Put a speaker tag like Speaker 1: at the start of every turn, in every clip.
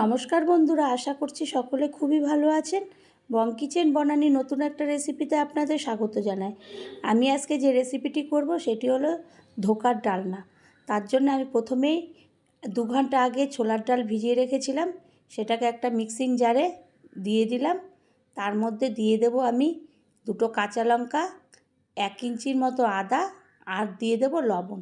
Speaker 1: নমস্কার বন্ধুরা, আশা করছি সকলে খুবই ভালো আছেন। বং কিচেন বনানি নতুন একটা রেসিপিতে আপনাদের স্বাগত জানাই। আমি আজকে যে রেসিপিটি করব, সেটি হলো ধোকার ডালনা। তার জন্য আমি প্রথমেই দু ঘণ্টা আগে ছোলার ডাল ভিজিয়ে রেখেছিলাম। সেটাকে একটা মিক্সিং জারে দিয়ে দিলাম। তার মধ্যে দিয়ে দেব আমি দুটো কাঁচা লঙ্কা, এক ইঞ্চির মতো আদা, আর দিয়ে দেব লবণ।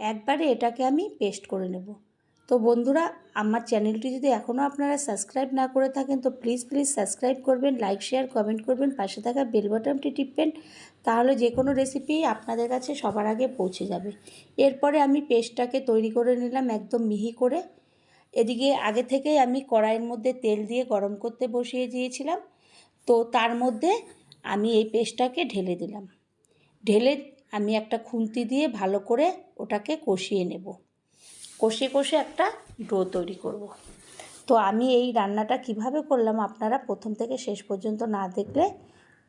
Speaker 1: একবারে এটাকে আমি পেস্ট করে নেব। তো বন্ধুরা, আমার চ্যানেলটি যদি এখনও আপনারা সাবস্ক্রাইব না করে থাকেন, তো প্লিজ প্লিজ সাবস্ক্রাইব করবেন, লাইক, শেয়ার, কমেন্ট করবেন, পাশে থাকা বেল বাটনটি টিপবেন, তাহলে যে কোনো রেসিপি আপনাদের কাছে সবার আগে পৌঁছে যাবে। এরপরে আমি পেস্টটাকে তৈরি করে নিলাম একদম মিহি করে। এদিকে আগে থেকেই আমি কড়াইয়ের মধ্যে তেল দিয়ে গরম করতে বসিয়ে দিয়েছিলাম। তো তার মধ্যে আমি এই পেস্টটাকে ঢেলে দিলাম। ঢেলে আমি একটা খুন্তি দিয়ে ভালো করে ওটাকে কষিয়ে নেব। কষে কষে একটা ডো তৈরি করব। তো আমি এই রান্নাটা কীভাবে করলাম আপনারা প্রথম থেকে শেষ পর্যন্ত না দেখলে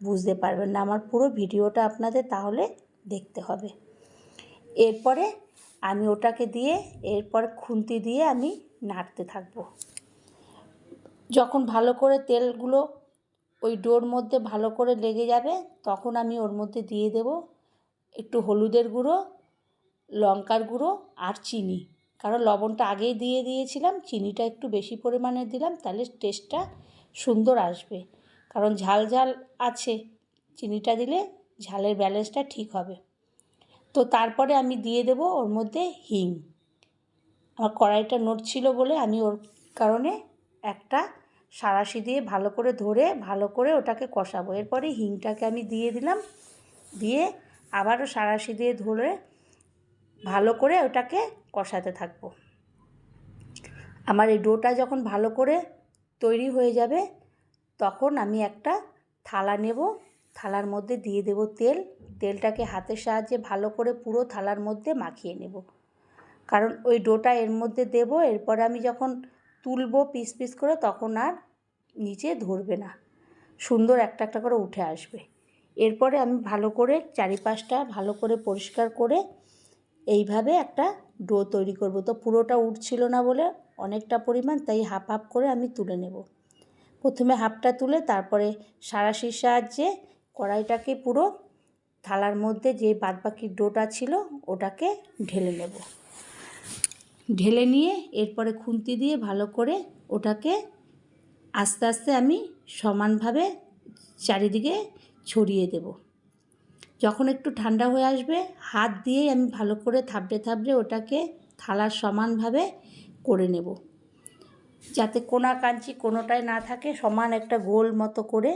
Speaker 1: বুঝতে পারবেন না। আমার পুরো ভিডিওটা আপনাদের তাহলে দেখতে হবে। এরপরে আমি ওটাকে দিয়ে, এরপর খুন্তি দিয়ে আমি নাড়তে থাকব। যখন ভালো করে তেলগুলো ওই ডোর মধ্যে ভালো করে লেগে যাবে, তখন আমি ওর মধ্যে দিয়ে দেব একটু হলুদের গুঁড়ো, লঙ্কার গুঁড়ো আর চিনি। কারণ লবণটা আগেই দিয়ে দিয়েছিলাম, চিনিটা একটু বেশি পরিমাণে দিলাম, তাহলে টেস্টটা সুন্দর আসবে। কারণ ঝাল ঝাল আছে, চিনিটা দিলে ঝালের ব্যালেন্সটা ঠিক হবে। তো তারপরে আমি দিয়ে দেব ওর মধ্যে হিং। আমার কড়াইটা নড়ছিল বলে আমি ওর কারণে একটা সারাশি দিয়ে ভালো করে ধরে, ভালো করে ওটাকে কষাবো। এরপরে হিংটাকে আমি দিয়ে দিলাম, দিয়ে আবারও সারাশি দিয়ে ধরে ভালো করে ওটাকে কষাতে থাকব। আমার এই ডোটা যখন ভালো করে তৈরি হয়ে যাবে, তখন আমি একটা থালা নেব। থালার মধ্যে দিয়ে দেব তেল। তেলটাকে হাতের সাহায্যে ভালো করে পুরো থালার মধ্যে মাখিয়ে নেব। কারণ ওই ডোটা এর মধ্যে দেব, এরপরে আমি যখন তুলবো পিস পিস করে, তখন আর নিচে ধরবে না। সুন্দর একটা একটা করে উঠে আসবে। এরপরে আমি ভালো করে চারিপাশটা ভালো করে পরিষ্কার করে এইভাবে একটা ডো তৈরি করব। তো পুরোটা উঠছিল না বলে অনেকটা পরিমাণ, তাই হাফ হাফ করে আমি তুলে নেব। প্রথমে হাফটা তুলে তারপরে সারাশির সাহায্যে কড়াইটাকে পুরো থালার মধ্যে যে বাদবাকি ডোটা ছিল ওটাকে ঢেলে নেব। ঢেলে নিয়ে এরপরে খুন্তি দিয়ে ভালো করে ওটাকে আস্তে আস্তে আমি সমানভাবে চারিদিকে ছড়িয়ে দেব। যখন একটু ঠান্ডা হয়ে আসবে, হাত দিয়েই আমি ভালো করে থাবড়ে থাবড়ে ওটাকে থালার সমানভাবে করে নেব যাতে কোনা কাঞ্চি কোনোটাই না থাকে, সমান একটা গোল মতো করে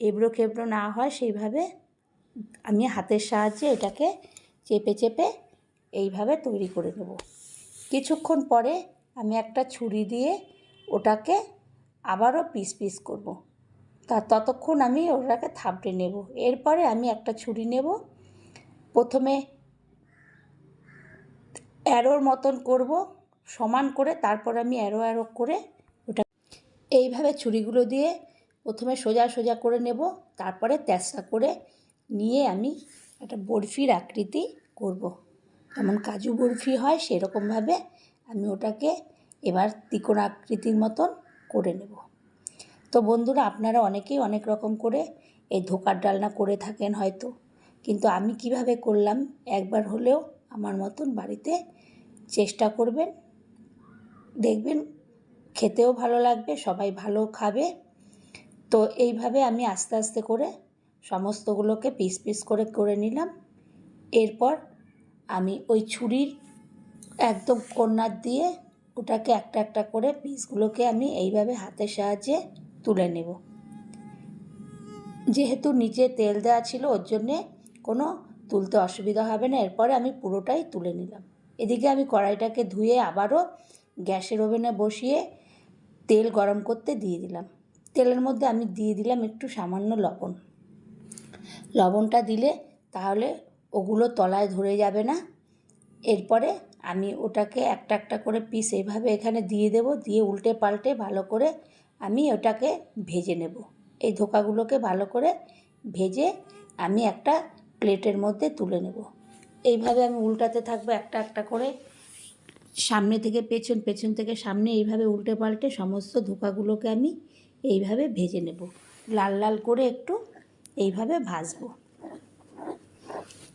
Speaker 1: এবড়ো খেবড়ো না হয়, সেইভাবে আমি হাতের সাহায্যে এটাকে চেপে চেপে এইভাবে তৈরি করে নেব কিছুক্ষণ পরে আমি একটা ছুরি দিয়ে ওটাকে আবারও পিস পিস করব। তা ততক্ষণ আমি ওটাকে থাপড়ে নেব। এরপরে আমি একটা ছুরি নেব। প্রথমে অ্যারোর মতন করব, সমান করে তারপর আমি অ্যারো অ্যারো করে ওটা এইভাবে ছুরিগুলো দিয়ে প্রথমে সোজা সোজা করে নেব। তারপরে তেসরা করে নিয়ে আমি একটা বরফির আকৃতি করব। যেমন কাজু বরফি হয় সেরকমভাবে আমি ওটাকে এবার ত্রিকোণ আকৃতির মতন করে নেব। তো বন্ধুরা আপনারা অনেকেই অনেক রকম করে এই ধোকার ডালনা করে থাকেন হয়তো। কিন্তু আমি কীভাবে করলাম, একবার হলেও আমার মতন বাড়িতে চেষ্টা করবেন। দেখবেন খেতেও ভালো লাগবে, সবাই ভালো খাবে। তো এইভাবে আমি আস্তে আস্তে করে সমস্তগুলোকে পিস পিস করে করে নিলাম। এরপর আমি ওই ছুরির একদম কন্যার দিয়ে ওটাকে একটা একটা করে পিসগুলোকে আমি এইভাবে হাতের সাহায্যে তুলে নেব। যেহেতু নিচে তেল দেওয়া ছিল, ওর জন্যে কোনো তুলতে অসুবিধা হবে না। এরপরে আমি পুরোটাই তুলে নিলাম। এদিকে আমি কড়াইটাকে ধুয়ে আবারও গ্যাসের ওভেনে বসিয়ে তেল গরম করতে দিয়ে দিলাম। তেলের মধ্যে আমি দিয়ে দিলাম একটু সামান্য লবণ। লবণটা দিলে তাহলে ওগুলো তলায় ধরে যাবে না। এরপরে আমি ওটাকে একটা একটা করে পিস এইভাবে এখানে দিয়ে দেব, দিয়ে উল্টে পাল্টে ভালো করে আমি ওটাকে ভেজে নেব। এই ধোকাগুলোকে ভালো করে ভেজে আমি একটা প্লেটের মধ্যে তুলে নেব। এইভাবে আমি উল্টাতে থাকব একটা একটা করে। সামনে থেকে পেছন পেছন থেকে সামনে এইভাবে উল্টে পাল্টে সমস্ত ধোকাগুলোকে আমি এইভাবে ভেজে নেব। লাল লাল করে একটু এইভাবে ভাজবো।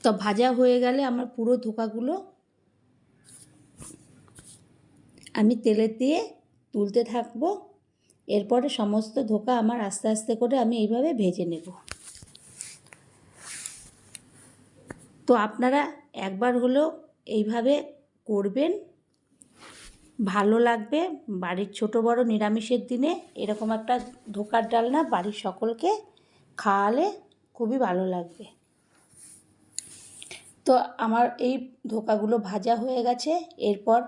Speaker 1: তো ভাজা হয়ে গেলে আমার পুরো ধোকাগুলো আমি তেলের দিয়ে তুলতে থাকব। এরপরে সমস্ত ধোকা আমার আস্তে আস্তে করে আমি এইভাবে ভেজে নেব। তো আপনারা একবার হলেও এইভাবে করবেন। ভালো লাগবে। বাড়ির ছোট বড় নিরামিষের দিনে এরকম একটা ধোকার ডালনা বাড়ির সকলকে খাওয়ালে খুবই ভালো লাগবে। তো আমার এই ধোকাগুলো ভাজা হয়ে গেছে। এরপর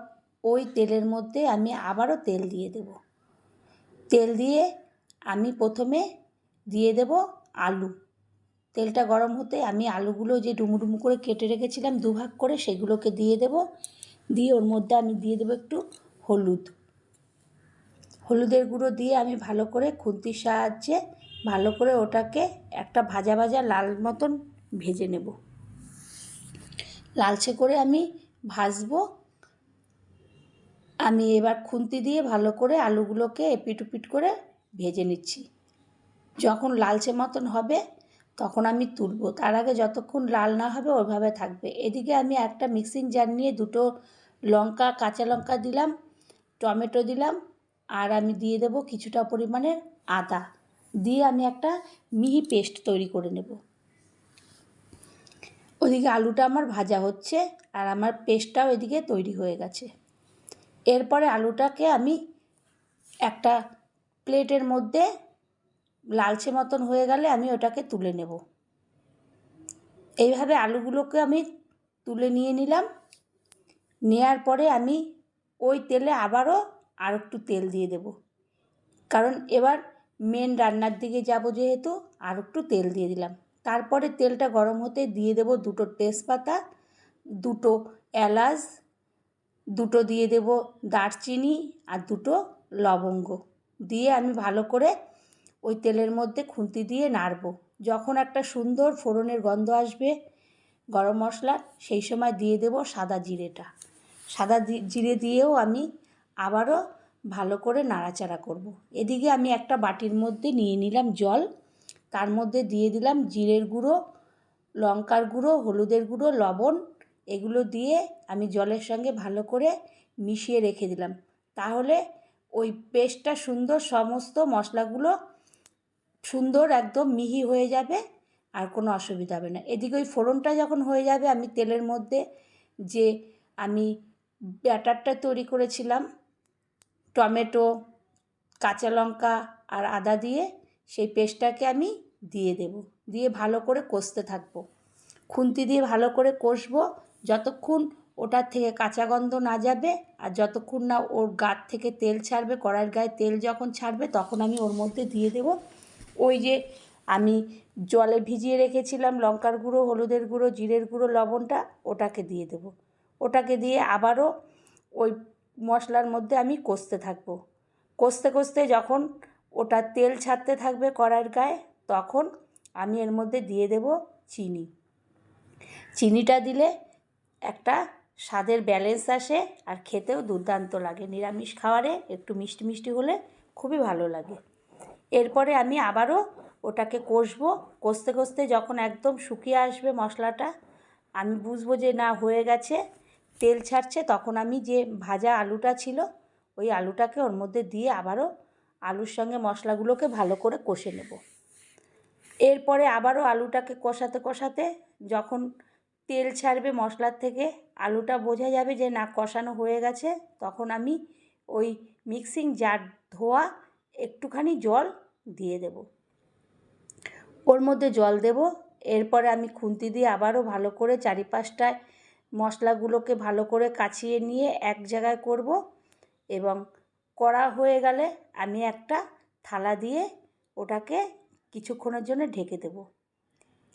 Speaker 1: ওই তেলের মধ্যে আমি আবারও তেল দিয়ে দেব। তেল দিয়ে আমি প্রথমে দিয়ে দেব আলু। তেলটা গরম হতে আমি আলুগুলো যে ডুমু ডুমু করে কেটে রেখেছিলাম দুভাগ করে সেগুলোকে দিয়ে দেব। দিয়ে ওর মধ্যে আমি দিয়ে দেবো একটু হলুদ। হলুদের গুঁড়ো দিয়ে আমি ভালো করে খুন্তির সাহায্যে ভালো করে ওটাকে একটা ভাজা ভাজা লাল মতন ভেজে নেব। লালচে করে আমি ভাজবো আমি এবার খুন্তি দিয়ে ভালো করে আলুগুলোকে এপিট উপিট করে ভেজে নিচ্ছি। যখন লালচে মতন হবে, তখন আমি তুলব। তার আগে যতক্ষণ লাল না হবে, ওইভাবে থাকবে। এদিকে আমি একটা মিক্সিং জার নিয়ে দুটো লঙ্কা, কাঁচা লঙ্কা দিলাম, টমেটো দিলাম, আর আমি দিয়ে দেবো কিছুটা পরিমাণের আদা। দিয়ে আমি একটা মিহি পেস্ট তৈরি করে নেব। ওদিকে আলুটা আমার ভাজা হচ্ছে, আর আমার পেস্টটাও এদিকে তৈরি হয়ে গেছে। এরপরে আলুটাকে আমি একটা প্লেটের মধ্যে লালচে মতন হয়ে গেলে আমি ওটাকে তুলে নেব। এইভাবে আলুগুলোকে আমি তুলে নিয়ে নিলাম। নেয়ার পরে আমি ওই তেলে আবারও আর একটু তেল দিয়ে দেব। কারণ এবার মেন রান্নার দিকে যাব যেহেতু আর একটু তেল দিয়ে দিলাম। তারপরে তেলটা গরম হতে দিয়ে দেব দুটো তেজপাতা, দুটো এলাচ দুটো দিয়ে দেব দারচিনি আর দুটো লবঙ্গ। দিয়ে আমি ভালো করে ওই তেলের মধ্যে খুন্তি দিয়ে নাড়ব। যখন একটা সুন্দর ফোড়নের গন্ধ আসবে গরম মশলা, সেই সময় দিয়ে দেব সাদা জিরেটা। সাদা জিরে দিয়েও আমি আবারও ভালো করে নাড়াচাড়া করব। এদিকে আমি একটা বাটির মধ্যে নিয়ে নিলাম জল। তার মধ্যে দিয়ে দিলাম জিরের গুঁড়ো, লঙ্কার গুঁড়ো, হলুদের গুঁড়ো, লবণ এগুলো দিয়ে আমি জলের সঙ্গে ভালো করে মিশিয়ে রেখে দিলাম। তাহলে ওই পেস্টটা সুন্দর সমস্ত মশলাগুলো সুন্দর একদম মিহি হয়ে যাবে আর কোনো অসুবিধা হবে না। এদিকে ওই ফোড়নটা যখন হয়ে যাবে, আমি তেলের মধ্যে যে আমি ব্যাটারটা তৈরি করেছিলাম, টমেটো, কাঁচা লঙ্কা আর আদা দিয়ে, সেই পেস্টটাকে আমি দিয়ে দেব। দিয়ে ভালো করে কষতে থাকব। খুন্তি দিয়ে ভালো করে কষবো। যতক্ষণ ওটার থেকে কাঁচা গন্ধ না যাবে আর যতক্ষণ না ওর গাত থেকে তেল ছাড়বে, কড়াইয়ের গায়ে তেল যখন ছাড়বে, তখন আমি ওর মধ্যে দিয়ে দেব। ওই যে আমি জলে ভিজিয়ে রেখেছিলাম লঙ্কার গুঁড়ো, হলুদের গুঁড়ো, জিরের গুঁড়ো, লবণটা, ওটাকে দিয়ে দেব। ওটাকে দিয়ে আবারও ওই মশলার মধ্যে আমি কষতে থাকব। কষতে কষতে যখন ওটা তেল ছাড়তে থাকবে কড়াইয়ের গায়ে, তখন আমি এর মধ্যে দিয়ে দেব চিনি। চিনিটা দিলে একটা স্বাদের ব্যালেন্স আসে আর খেতেও দুর্দান্ত লাগে। নিরামিষ খাবারে একটু মিষ্টি মিষ্টি হলে খুবই ভালো লাগে। এরপরে আমি আবারও ওটাকে কষবো। কষতে কষতে যখন একদম শুকিয়ে আসবে মশলাটা, আমি বুঝব যে না, হয়ে গেছে। তেল ছাড়ছে, তখন আমি যে ভাজা আলুটা ছিল, ওই আলুটাকে ওর মধ্যে দিয়ে আবারও আলুর সঙ্গে মশলাগুলোকে ভালো করে কষে নেব। এরপরে আবারও আলুটাকে কষাতে কষাতে যখন তেল ছাড়বে মশলার থেকে, আলুটা বোঝা যাবে যে না কষানো হয়ে গেছে, তখন আমি ওই মিক্সিং জার ধোয়া একটুখানি জল দিয়ে দেব। ওর মধ্যে জল দেব, এরপরে আমি খুন্তি দিয়ে আবারও ভালো করে চারিপাশটায় মশলাগুলোকে ভালো করে কাছিয়ে নিয়ে এক জায়গায় করব এবং করা হয়ে গেলে আমি একটা থালা দিয়ে ওটাকে কিছুক্ষণের জন্য ঢেকে দেব।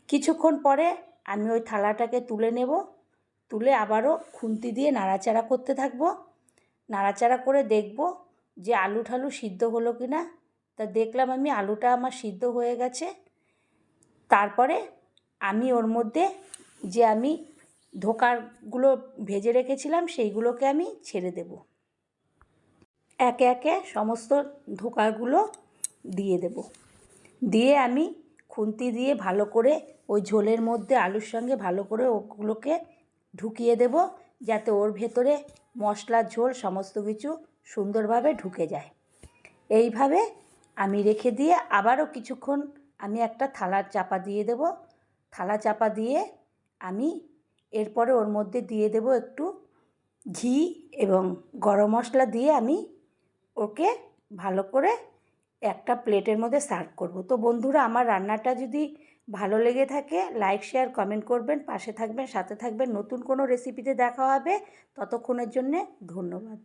Speaker 1: কিছুক্ষণ পরে আমি ওই থালাটাকে তুলে নেব, তুলে আবারও খুন্তি দিয়ে নাড়াচাড়া করতে থাকব। নাড়াচাড়া করে দেখব যে আলু ঠালু সিদ্ধ হলো কি না। তা দেখলাম আমি আলুটা আমার সিদ্ধ হয়ে গেছে। তারপরে আমি ওর মধ্যে যে আমি ধোকারগুলো ভেজে রেখেছিলাম সেইগুলোকে আমি ছেড়ে দেব। একে একে সমস্ত ধোকারগুলো দিয়ে দেব। দিয়ে আমি খুন্তি দিয়ে ভালো করে ওই ঝোলের মধ্যে আলুর সঙ্গে ভালো করে ওগুলোকে ঢুকিয়ে দেব যাতে ওর ভেতরে মশলার ঝোল সমস্ত কিছু সুন্দরভাবে ঢুকে যায়। এইভাবে আমি রেখে দিয়ে আবারও কিছুক্ষণ আমি একটা থালার চাপা দিয়ে দেব। থালা চাপা দিয়ে আমি এরপরে ওর মধ্যে দিয়ে দেব একটু ঘি এবং গরম মশলা দিয়ে আমি ওকে ভালো করে একটা প্লেটের মধ্যে সার্ভ করব। তো বন্ধুরা, আমার রান্নাটা যদি ভালো লেগে থাকে, লাইক, শেয়ার, কমেন্ট করবেন, পাশে থাকবেন, সাথে থাকবেন। নতুন কোনো রেসিপিতে দেখা হবে, ততক্ষণের জন্যে ধন্যবাদ।